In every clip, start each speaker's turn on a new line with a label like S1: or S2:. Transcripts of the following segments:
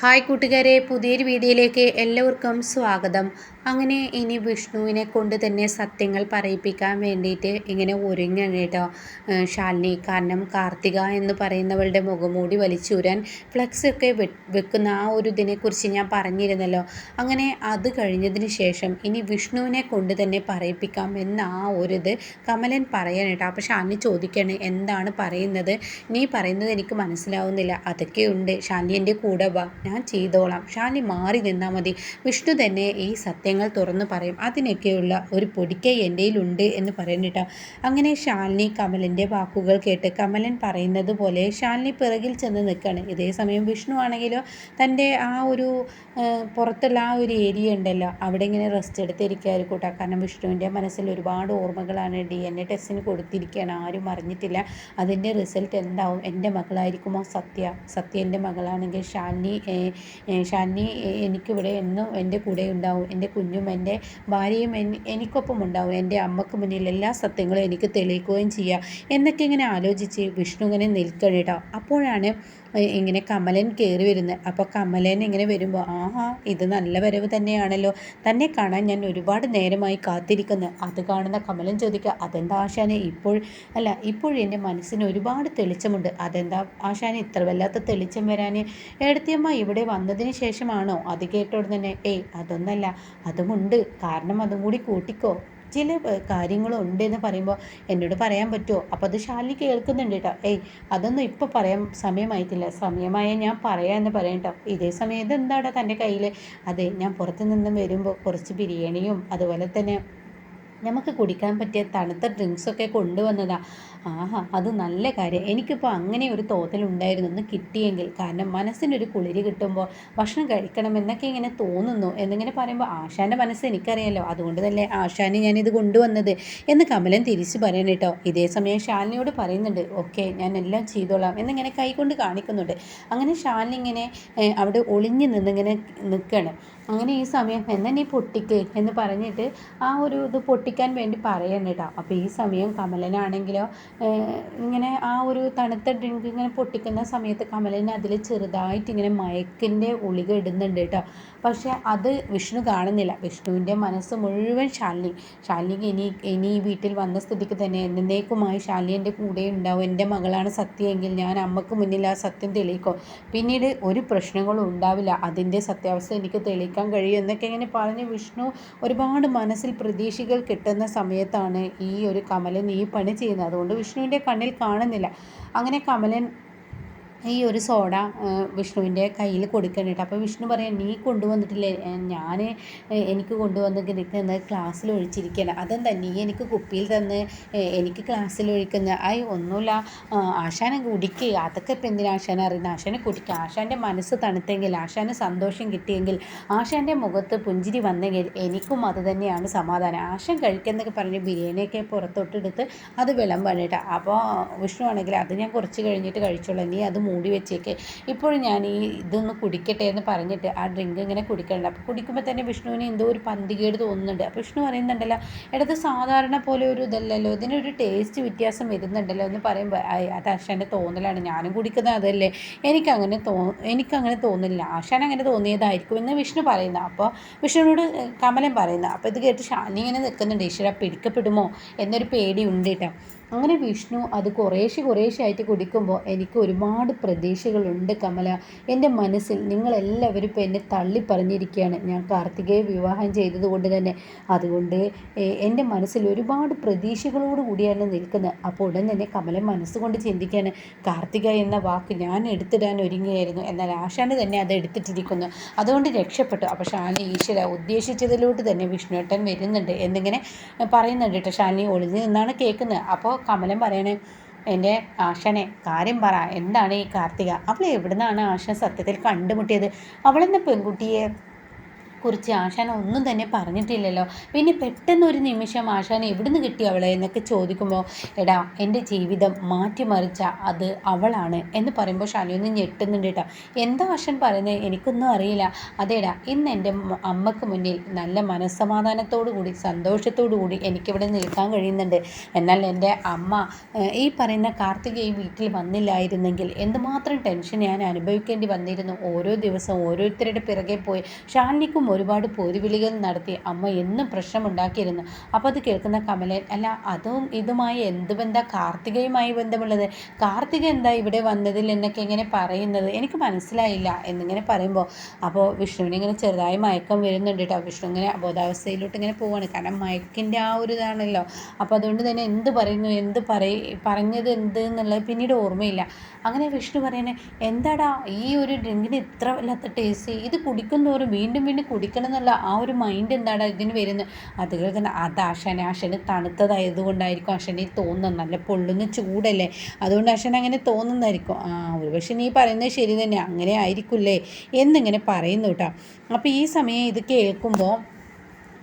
S1: Hi കൂട്ടുകാരെ പുതിയൊരു വീഡിയോയിലേക്ക് എല്ലാവർക്കും സ്വാഗതം. അങ്ങനെ ഇനി വിഷ്ണുവിനെ കൊണ്ട് തന്നെ സത്യങ്ങൾ പറയിപ്പിക്കാൻ വേണ്ടിയിട്ട് ഇങ്ങനെ ഒരുങ്ങണം കേട്ടോ. ശാലിനി കാരണം കാർത്തിക എന്ന് പറയുന്നവളുടെ മുഖമൂടി വലിച്ചൂരാൻ ഫ്ലക്സ് ഒക്കെ വെക്കുന്ന ആ ഒരു ഇതിനെക്കുറിച്ച് ഞാൻ പറഞ്ഞിരുന്നല്ലോ. അങ്ങനെ അത് കഴിഞ്ഞതിന് ശേഷം ഇനി വിഷ്ണുവിനെ കൊണ്ട് തന്നെ പറയിപ്പിക്കാം എന്ന ആ ഒരു ഇത് കമലൻ പറയാൻ കേട്ടോ. അപ്പോൾ ശാലിനി ചോദിക്കുകയാണ് എന്താണ് പറയുന്നത്? നീ പറയുന്നത് എനിക്ക് മനസ്സിലാവുന്നില്ല. അതൊക്കെയുണ്ട്. ശാലിനി എന്റെ കൂടെ വാ. ഞാൻ ചെയ്തോളാം. ഷാനി മാറി നിന്നാൽ മതി. വിഷ്ണു തന്നെ ഈ സത്യങ്ങൾ തുറന്നു പറയും. അതിനൊക്കെയുള്ള ഒരു പൊടിക്കൈ എന്റെയിലുണ്ട് എന്ന് പറയുന്നിട്ടാ അങ്ങനെ ശാലിനി കമലിന്റെ വാക്കുകൾ കേട്ട് കമലൻ പറയുന്നത് പോലെ ശാലിനി പിറകിൽ ചെന്ന് നിൽക്കുകയാണ് ഇതേ സമയം വിഷ്ണു ആണെങ്കിലോ തന്റെ ആ ഒരു പുറത്തുള്ള ആ ഒരു ഏരിയ ഉണ്ടല്ലോ. അവിടെ ഇങ്ങനെ റെസ്റ്റ് എടുത്തിരിക്കുകയായിരിക്കും കൂട്ടാ. കാരണം വിഷ്ണുവിന്റെ മനസ്സിൽ ഒരുപാട് ഓർമ്മകളാണ്. ഡി എൻ എ ടെസ്റ്റിന് കൊടുത്തിരിക്കുകയാണ്. ആരും അറിഞ്ഞിട്ടില്ല. അതിന്റെ റിസൾട്ട് എന്താവും? എന്റെ മകളായിരിക്കുമോ സത്യ? സത്യ എന്റെ മകളാണെങ്കിൽ ഷാലിനി ഷാനി എനിക്കിവിടെ എന്നും എന്റെ കൂടെ ഉണ്ടാവും. എന്റെ കുഞ്ഞും എന്റെ ഭാര്യയും എനിക്കൊപ്പം ഉണ്ടാവും. എന്റെ അമ്മയ്ക്ക് മുന്നിൽ എല്ലാ സത്യങ്ങളും എനിക്ക് തെളിയിക്കുകയും ചെയ്യാം. എന്നൊക്കെ ഇങ്ങനെ ആലോചിച്ച് വിഷ്ണു ഇങ്ങനെ നിൽക്കണം അപ്പോഴാണ് ഇങ്ങനെ കമലൻ കയറി വരുന്നത് അപ്പോൾ കമലൻ ഇങ്ങനെ വരുമ്പോൾ ആഹാ ഇത് നല്ല വരവ് തന്നെയാണല്ലോ. തന്നെ കാണാൻ ഞാൻ ഒരുപാട് നേരമായി കാത്തിരിക്കുന്നു. അത് കാണുന്ന കമലൻ ചോദിക്കുക അതെന്താ ആശാനെ ഇപ്പോൾ അല്ല ഇപ്പോഴും എന്റെ മനസ്സിന് ഒരുപാട് തെളിച്ചമുണ്ട്. അതെന്താ ആശാനെ ഇത്ര വല്ലാത്ത തെളിച്ചം വരാൻ എടത്തിയമ്മ ഇവിടെ വന്നതിന് ശേഷമാണോ? അത് കേട്ടോട് തന്നെ ഏയ് അതൊന്നല്ല. അതുമുണ്ട് കാരണം അതും കൂടി കൂട്ടിക്കോ. ചില കാര്യങ്ങളുണ്ട് എന്ന് പറയുമ്പോൾ എന്നോട് പറയാൻ പറ്റുമോ അപ്പോൾ അത് ശാലി കേൾക്കുന്നുണ്ട് കേട്ടോ ഏയ് അതൊന്നും ഇപ്പോൾ പറയാൻ സമയമായിട്ടില്ല. സമയമായ ഞാൻ പറയാമെന്ന് പറയാം കേട്ടോ ഇതേ സമയത്ത് എന്താടാ തന്റെ കയ്യിൽ അതെ ഞാൻ പുറത്തു നിന്നും വരുമ്പോൾ കുറച്ച് ബിരിയാണിയും അതുപോലെ തന്നെ നമുക്ക് കുടിക്കാൻ പറ്റിയ തണുത്ത ഡ്രിങ്ക്സൊക്കെ കൊണ്ടുവന്നതാണ് ആഹാ അത് നല്ല കാര്യം. എനിക്കിപ്പോൾ അങ്ങനെ ഒരു തോന്നലുണ്ടായിരുന്നു ഒന്ന് കിട്ടിയെങ്കിൽ. കാരണം മനസ്സിനൊരു കുളിരി കിട്ടുമ്പോൾ ഭക്ഷണം കഴിക്കണം എന്നൊക്കെ ഇങ്ങനെ തോന്നുന്നു. എന്നിങ്ങനെ പറയുമ്പോൾ ആശാന്റെ മനസ്സ് എനിക്കറിയാലോ. അതുകൊണ്ട് തന്നെ ആശാന് ഞാനിത് കൊണ്ടുവന്നത് എന്ന് കമലൻ തിരിച്ചു പറയണം കേട്ടോ. ഇതേ സമയം ഷാലിനിയോട് പറയുന്നുണ്ട് ഓക്കെ ഞാൻ എല്ലാം ചെയ്തോളാം എന്നിങ്ങനെ കൈകൊണ്ട് കാണിക്കുന്നുണ്ട്. അങ്ങനെ ഷാലിനിങ്ങനെ അവിടെ ഒളിഞ്ഞു നിന്നിങ്ങനെ നിൽക്കുകയാണ് അങ്ങനെ ഈ സമയം എന്നെ നീ പൊട്ടിക്ക് എന്ന് പറഞ്ഞിട്ട് ആ ഒരു ഇത് പൊട്ടിക്കാൻ വേണ്ടി പറയണം കേട്ടോ. അപ്പോൾ ഈ സമയം കമലനാണെങ്കിലോ ഇങ്ങനെ ആ ഒരു തണുത്ത ഡ്രിങ്ക് ഇങ്ങനെ പൊട്ടിക്കുന്ന സമയത്ത് കമലൻ അതിൽ ചെറുതായിട്ട് ഇങ്ങനെ മയക്കിന്റെ ഉളിക ഇടുന്നുണ്ട് കേട്ടോ. പക്ഷേ അത് വിഷ്ണു കാണുന്നില്ല. വിഷ്ണുവിന്റെ മനസ്സ് മുഴുവൻ ശാലിനി ശാലിനിക്ക് ഇനി ഇനി ഈ വീട്ടിൽ വന്ന സ്ഥിതിക്ക് തന്നെ എന്നേക്കുമായി ശാലിനി എന്റെ കൂടെ ഉണ്ടാവും. എന്റെ മകളാണ് സത്യമെങ്കിൽ ഞാൻ അമ്മയ്ക്ക് മുന്നിൽ ആ സത്യം തെളിയിക്കും. പിന്നീട് ഒരു പ്രശ്നങ്ങളും ഉണ്ടാവില്ല. അതിന്റെ സത്യാവസ്ഥ എനിക്ക് തെളിയിക്കാൻ കഴിയും എന്നൊക്കെ ഇങ്ങനെ പറഞ്ഞ് വിഷ്ണു ഒരുപാട് മനസ്സിൽ പ്രതീക്ഷകൾ കിട്ടുന്ന സമയത്താണ് ഈ ഒരു കമലൻ ഈ പണി ചെയ്യുന്നത്. അതുകൊണ്ട് വിഷ്ണുവിന്റെ കണ്ണിൽ കാണുന്നില്ല. അങ്ങനെ കമലൻ ഈ ഒരു സോഡ വിഷ്ണുവിന്റെ കയ്യിൽ കൊടുക്കണ്ടിട്ട് അപ്പോൾ വിഷ്ണു പറയാം നീ കൊണ്ടുവന്നിട്ടില്ലേ? ഞാൻ എനിക്ക് കൊണ്ടുവന്ന് കിടക്കുന്ന ക്ലാസ്സിൽ ഒഴിച്ചിരിക്കുകയാണ് അതെന്താ നീ എനിക്ക് കുപ്പിയിൽ തന്ന് എനിക്ക് ക്ലാസ്സിൽ ഒഴിക്കുന്ന ആയി ഒന്നുമില്ല. ആശാനെ കുടിക്കുക അതൊക്കെ ഇപ്പം എന്തിനാ ആശാനെ അറിയുന്നത് ആശാനെ കുടിക്കുക ആശാന്റെ മനസ്സ് തണുത്തെങ്കിൽ ആശാന് സന്തോഷം കിട്ടിയെങ്കിൽ ആശാന്റെ മുഖത്ത് പുഞ്ചിരി വന്നെങ്കിൽ എനിക്കും അത് തന്നെയാണ് സമാധാനം. ആശാൻ കഴിക്കുന്നൊക്കെ പറഞ്ഞ് ബിരിയാണിയൊക്കെ പുറത്തോട്ടെടുത്ത് അത് വിളമ്പാണ് കേട്ടോ. അപ്പോൾ വിഷ്ണു ആണെങ്കിൽ അത് ഞാൻ കുറച്ച് കഴിഞ്ഞിട്ട് കഴിച്ചോളാം. നീ അത് മൂടി വെച്ചേക്ക്. ഇപ്പോഴും ഞാൻ ഈ ഇതൊന്ന് കുടിക്കട്ടെ എന്ന് പറഞ്ഞിട്ട് ആ ഡ്രിങ്ക് ഇങ്ങനെ കുടിക്കണ്ട അപ്പോൾ കുടിക്കുമ്പോൾ തന്നെ വിഷ്ണുവിന് എന്തോ ഒരു പന്തികേട് തോന്നുന്നുണ്ട്. അപ്പോൾ വിഷ്ണു പറയുന്നുണ്ടല്ലോ ഇടത് സാധാരണ പോലെ ഒരു ഇതല്ലല്ലോ ഇതിനൊരു ടേസ്റ്റ് വ്യത്യാസം വരുന്നുണ്ടല്ലോ എന്ന് പറയുമ്പോൾ അത് ആശാന്റെ തോന്നലാണ്. ഞാനും കുടിക്കുന്നത് അതല്ലേ. എനിക്കങ്ങനെ തോ എനിക്കങ്ങനെ തോന്നില്ല ആശാൻ അങ്ങനെ തോന്നിയതായിരിക്കും എന്ന് വിഷ്ണു പറയുന്ന. അപ്പോൾ വിഷ്ണുവിനോട് കമലം പറയുന്ന. അപ്പോൾ ഇത് കേട്ട് ഷാനി ഇങ്ങനെ നിൽക്കുന്നുണ്ട്. ഈശ്വര പിടിക്കപ്പെടുമോ? എന്നൊരു പേടി ഉണ്ട് കേട്ടോ. അങ്ങനെ വിഷ്ണു അത് കുറേശ്ശെ കുറേശ്ശെ ആയിട്ട് കുടിക്കുമ്പോൾ എനിക്ക് ഒരുപാട് പ്രതീക്ഷകളുണ്ട് കമല. എന്റെ മനസ്സിൽ നിങ്ങളെല്ലാവരും ഇപ്പോൾ എന്നെ തള്ളി പറഞ്ഞിരിക്കുകയാണ് ഞാൻ കാർത്തികയെ വിവാഹം ചെയ്തതുകൊണ്ട് തന്നെ. അതുകൊണ്ട് എന്റെ മനസ്സിൽ ഒരുപാട് പ്രതീക്ഷകളോട് കൂടിയാണ് നിൽക്കുന്നത്. അപ്പോൾ ഉടൻ തന്നെ കമല മനസ്സുകൊണ്ട് ചിന്തിക്കുകയാണ് കാർത്തിക എന്ന വാക്ക് ഞാൻ എടുത്തിടാൻ ഒരുങ്ങിയായിരുന്നു. എന്നാൽ ആശാന് തന്നെ അത് എടുത്തിട്ടിരിക്കുന്നു. അതുകൊണ്ട് രക്ഷപ്പെട്ടു. അപ്പോൾ ഷാനി ഈശ്വര ഉദ്ദേശിച്ചതിലോട്ട് തന്നെ വിഷ്ണുവേട്ടൻ വരുന്നുണ്ട്. എന്നിങ്ങനെ പറയുന്നുണ്ട് കേട്ടോ. ഷാനി ഒളിഞ്ഞു നിന്നാണ് കേൾക്കുന്നത്. അപ്പോൾ കമലൻ പറയണേ എന്റെ ആശനെ കാര്യം പറ എന്താണ് ഈ കാർത്തിക? അവൾ എവിടുന്നാണ് ആശ സത്യത്തിൽ കണ്ടുമുട്ടിയത്? അവളെന്ന പെൺകുട്ടിയെ കുറിച്ച് ആശാൻ ഒന്നും തന്നെ പറഞ്ഞിട്ടില്ലല്ലോ. പിന്നെ പെട്ടെന്ന് ഒരു നിമിഷം ആശാൻ എവിടുന്ന് കിട്ടി അവളെ എന്നൊക്കെ ചോദിക്കുമ്പോൾ എടാ എന്റെ ജീവിതം മാറ്റിമറിച്ച അത് അവളാണ് എന്ന് പറയുമ്പോൾ ഷാനി ഒന്ന് ഞെട്ടുന്നുണ്ട് കേട്ടോ. എന്താ ആശാൻ പറയുന്നത് എനിക്കൊന്നും അറിയില്ല. അതേടാ ഇന്ന് എന്റെ അമ്മയ്ക്ക് മുന്നിൽ നല്ല മനസ്സമാധാനത്തോടു കൂടി സന്തോഷത്തോടു കൂടി എനിക്കിവിടെ നിൽക്കാൻ കഴിയുന്നുണ്ട്. എന്നാൽ എന്റെ അമ്മ ഈ പറയുന്ന കാർത്തിക ഈ വീട്ടിൽ വന്നില്ലായിരുന്നെങ്കിൽ എന്തുമാത്രം ടെൻഷൻ ഞാൻ അനുഭവിക്കേണ്ടി വന്നിരുന്നു. ഓരോ ദിവസവും ഓരോരുത്തരുടെ പിറകെ പോയി. ഷാലിനിക്കും ഒരുപാട് പോരുവിളികൾ നടത്തി അമ്മ എന്നും പ്രശ്നമുണ്ടാക്കിയിരുന്നു. അപ്പോൾ അത് കേൾക്കുന്ന കമലൻ അല്ല അതും ഇതുമായി എന്ത് ബന്ധം കാർത്തികയുമായി ബന്ധമുള്ളത്. കാർത്തിക എന്താ ഇവിടെ വന്നതിൽ എന്നൊക്കെ ഇങ്ങനെ പറയുന്നത്? എനിക്ക് മനസ്സിലായില്ല. എന്നിങ്ങനെ പറയുമ്പോൾ അപ്പോൾ വിഷ്ണുവിനെ ഇങ്ങനെ ചെറുതായി മയക്കം വരുന്നുണ്ട് കേട്ടോ. വിഷ്ണു ഇങ്ങനെ അബോധാവസ്ഥയിലോട്ട് ഇങ്ങനെ പോവാണ്. കാരണം മയക്കിന്റെ ആ ഒരു ഇതാണല്ലോ. അപ്പോൾ അതുകൊണ്ട് തന്നെ എന്ത് പറയുന്നു എന്ത് പറയ പറഞ്ഞത് എന്ത് എന്നുള്ളത് പിന്നീട് ഓർമ്മയില്ല. അങ്ങനെ വിഷ്ണു പറയുന്നത് എന്താടാ ഈ ഒരു ഡ്രിങ്കിന് ഇത്ര വല്ലാത്ത ടേസ്റ്റ് ഇത് കുടിക്കുന്നതോറും വീണ്ടും വീണ്ടും കുടിക്കണം എന്നുള്ള ആ ഒരു മൈൻഡ് എന്താണ് ഇതിന് വരുന്നത്? അത് കേൾക്കുന്ന അത് ആശാൻ ആശന് തണുത്തതായതുകൊണ്ടായിരിക്കും ആശന് തോന്നുന്നത്. നല്ല പൊള്ളുന്ന ചൂടല്ലേ? അതുകൊണ്ട് ആശൻ അങ്ങനെ തോന്നുന്നതായിരിക്കും. ആ ഒരു പക്ഷേ നീ പറയുന്നത് ശരി തന്നെ. അങ്ങനെ ആയിരിക്കില്ലേ? എന്നിങ്ങനെ പറയുന്നു കേട്ടോ. അപ്പോൾ ഈ സമയം ഇത് കേൾക്കുമ്പോൾ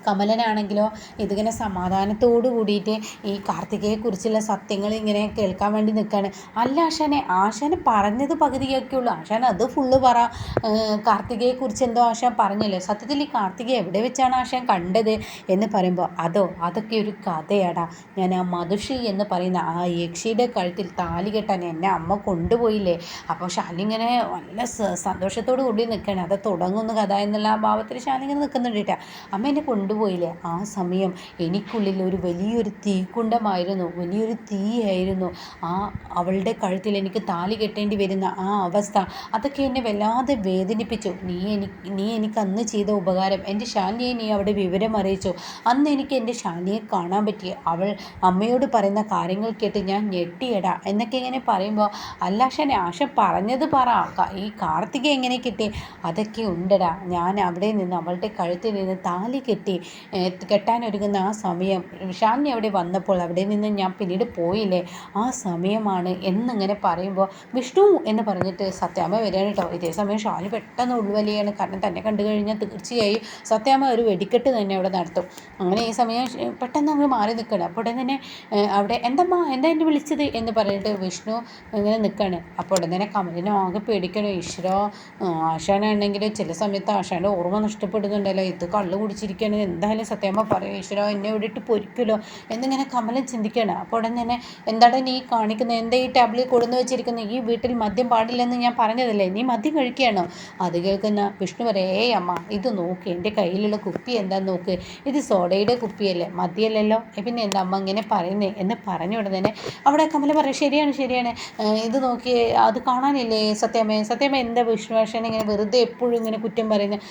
S1: കമലനാണെങ്കിലോ ഇതിങ്ങനെ സമാധാനത്തോട് കൂടിയിട്ട് ഈ കാർത്തികയെക്കുറിച്ചുള്ള സത്യങ്ങൾ ഇങ്ങനെ കേൾക്കാൻ വേണ്ടി നിൽക്കുകയാണ് അല്ല ആശാനെ ആശാന് പറഞ്ഞത് പകുതിയൊക്കെ ഉള്ളൂ. ആശാൻ അത് ഫുള്ള് പറ. കാർത്തികയെക്കുറിച്ച് എന്തോ ആശാൻ പറഞ്ഞല്ലോ. സത്യത്തിൽ ഈ കാർത്തിക എവിടെ വെച്ചാണ് ആശാൻ കണ്ടത് എന്ന് പറയുമ്പോൾ അതോ അതൊക്കെ ഒരു കഥയാടാ. ഞാൻ ആ മധുഷി എന്ന് പറയുന്ന ആ യക്ഷിയുടെ കഴുത്തിൽ താലി കെട്ടാൻ എന്നെ അമ്മ കൊണ്ടുപോയില്ലേ? അപ്പോൾ ഷാലിങ്ങനെ നല്ല സന്തോഷത്തോടു കൂടി നിൽക്കുകയാണ് അത് തുടങ്ങുന്ന കഥ എന്നുള്ള ആ ഭാവത്തിൽ ഷാലിങ്ങനെ നിൽക്കുന്നുണ്ട് അമ്മ എന്നെ കൊണ്ടു കൊണ്ടുപോയില്ലേ? ആ സമയം എനിക്കുള്ളിൽ ഒരു വലിയൊരു തീക്കുണ്ടമായിരുന്നു. വലിയൊരു തീയായിരുന്നു. ആ അവളുടെ കഴുത്തിൽ എനിക്ക് താലി കെട്ടേണ്ടി വരുന്ന ആ അവസ്ഥ അതൊക്കെ എന്നെ വല്ലാതെ വേദനിപ്പിച്ചു. നീ എനിക്ക് നീ എനിക്ക് അന്ന് ചെയ്ത ഉപകാരം എന്റെ ശാലിയെ നീ അവിടെ വിവരം അറിയിച്ചു. അന്ന് എനിക്ക് എന്റെ ശാലിയെ കാണാൻ പറ്റി. അവൾ അമ്മയോട് പറയുന്ന കാര്യങ്ങൾ കേട്ട് ഞാൻ ഞെട്ടിയടാ എന്നൊക്കെ ഇങ്ങനെ പറയുമ്പോൾ അല്ല ഷാനെ ആശ പറഞ്ഞത് പറ. ഈ കാർത്തിക എങ്ങനെ കിട്ടി? അതൊക്കെ ഉണ്ടടാ. ഞാൻ അവിടെ നിന്ന് അവളുടെ കഴുത്തിൽ നിന്ന് താലി കെട്ടി കെട്ടാനൊരുങ്ങുന്ന ആ സമയം. ഷാനി അവിടെ വന്നപ്പോൾ അവിടെ നിന്ന് ഞാൻ പിന്നീട് പോയില്ലേ? ആ സമയമാണ് എന്നിങ്ങനെ പറയുമ്പോൾ വിഷ്ണു എന്ന് പറഞ്ഞിട്ട് സത്യാമ്മ വരികയാണ് കേട്ടോ. ഇതേ സമയം ഷാനി പെട്ടെന്ന് ഉൾവലിയാണ്. കാരണം തന്നെ കണ്ടു കഴിഞ്ഞാൽ തീർച്ചയായും സത്യാമ്മ ഒരു വെടിക്കെട്ട് തന്നെ അവിടെ നടത്തും. അങ്ങനെ ഈ സമയം പെട്ടെന്ന് അങ്ങ് മാറി നിൽക്കണം അപ്പോൾ ഉടൻ തന്നെ അവിടെ എന്തമ്മ എന്താ എന്നെ വിളിച്ചത്? എന്ന് പറഞ്ഞിട്ട് വിഷ്ണു ഇങ്ങനെ നിൽക്കുകയാണ്. അപ്പോൾ ഉടൻ തന്നെ കമലിനെ ആകെ പേടിക്കണം ഈശ്വരോ ആശാനാണെങ്കിൽ ചില സമയത്ത് ആശാന്റെ ഓർമ്മ നഷ്ടപ്പെടുന്നുണ്ടല്ലോ. ഇത് കള്ളു കുടിച്ചിരിക്കുകയാണ്. എന്തായാലും സത്യമ്മ പറയും ഈശ്വരോ എന്നെ ഇവിടിട്ട് പൊരിക്കലോ എന്നിങ്ങനെ കമലം ചിന്തിക്കണം അപ്പോൾ ഉടൻ തന്നെ എന്താണ് നീ കാണിക്കുന്നത്? എന്താ ഈ ടാബ്ലറ്റ് കൊടുന്ന് വെച്ചിരിക്കുന്നത്? ഈ വീട്ടിൽ മദ്യം പാടില്ലെന്ന് ഞാൻ പറഞ്ഞതല്ലേ? നീ മദ്യം കഴിക്കുകയാണോ? അത് കേൾക്കുന്ന വിഷ്ണു പറയും ഏയ് അമ്മ ഇത് നോക്ക് എന്റെ കയ്യിലുള്ള കുപ്പി എന്താ നോക്ക്? ഇത് സോഡയുടെ കുപ്പിയല്ലേ മദ്യമല്ലല്ലോ. പിന്നെ എന്താ അമ്മ ഇങ്ങനെ പറയുന്നേ? എന്ന് പറഞ്ഞു ഉടൻ തന്നെ അവിടെ കമല പറയും ശരിയാണ് ശരിയാണ്. ഇത് നോക്കി അത് കാണാനില്ലേ? സത്യമേ സത്യമേ എന്താ വിഷ്ണു വേഷൻ ഇങ്ങനെ വെറുതെ എപ്പോഴും ഇങ്ങനെ കുറ്റം പറയുന്നത്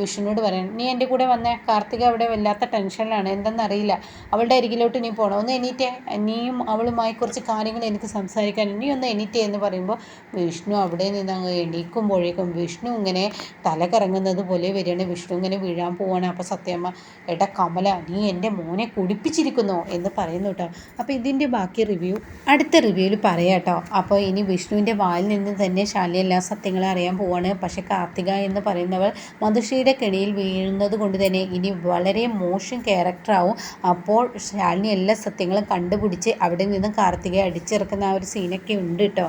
S1: വിഷ്ണുവിനോട് പറയണം നീ എന്റെ കൂടെ വന്നേ കാർത്തിക അവിടെ വല്ലാത്ത ടെൻഷനിലാണ്. എന്തെന്നറിയില്ല. അവളുടെ അരികിലോട്ട് നീ പോകണം ഒന്ന് എണീറ്റേ. നീയും അവളുമായി കുറച്ച് കാര്യങ്ങൾ എനിക്ക് സംസാരിക്കാൻ. നീ ഒന്ന് എണീറ്റേ എന്ന് പറയുമ്പോൾ വിഷ്ണു അവിടെ നിന്ന് അങ്ങ് എണീക്കുമ്പോഴേക്കും വിഷ്ണു ഇങ്ങനെ തല കറങ്ങുന്നത് പോലെ വരികയാണ്. വിഷ്ണു ഇങ്ങനെ വീഴാൻ പോവാണ്. അപ്പോൾ സത്യമ്മ എടാ കമല നീ എന്റെ മോനെ കുടിപ്പിച്ചിരിക്കുന്നു എന്ന് പറയുന്നു കേട്ടോ. അപ്പോൾ ഇതിന്റെ ബാക്കി റിവ്യൂ. അടുത്ത റിവ്യൂവിൽ പറയാം കേട്ടോ. അപ്പോൾ ഇനി വിഷ്ണുവിന്റെ വായിൽ നിന്ന് തന്നെ ശാലി എല്ലാ സത്യങ്ങളും അറിയാൻ പോവാണ്. പക്ഷേ കാർത്തിക എന്ന് പറയുന്നവൾ മധുഷിയുടെ കെണിയിൽ വീഴുന്നത് കൊണ്ട് തന്നെ ഇനി വളരെ മോശം ക്യാരക്ടറാവും. അപ്പോൾ ശാലിനി എല്ലാ സത്യങ്ങളും കണ്ടുപിടിച്ച് അവിടെ നിന്ന് കാർത്തികയെ അടിച്ചിറക്കുന്ന ആ ഒരു സീനൊക്കെ ഉണ്ട് കേട്ടോ